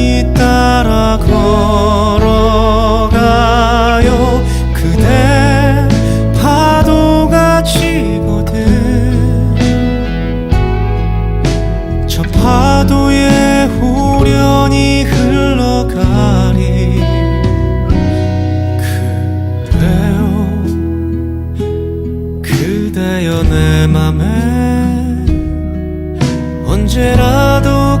호련히 따라 걸어가요. 그대 파도가 치거든. 저 파도에 호련히 흘러가리. 그래요. 그대여 내 맘에 언제라도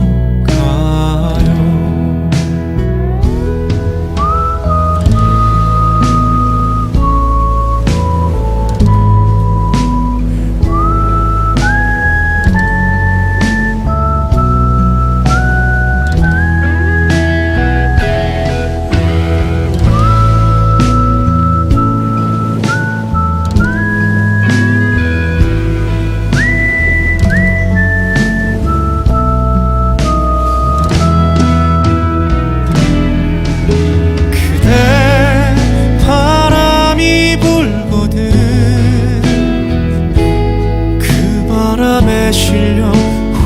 바람에 실려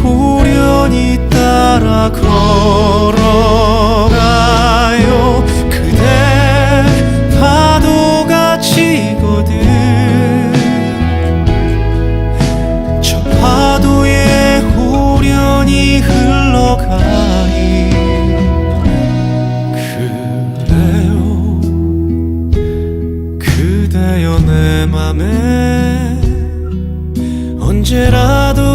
호련히 따라 걸어가요. 그대 파도가 치거든. 저 파도에 호련히 흘러가니 그래요. 그대여 내 맘에 언제라도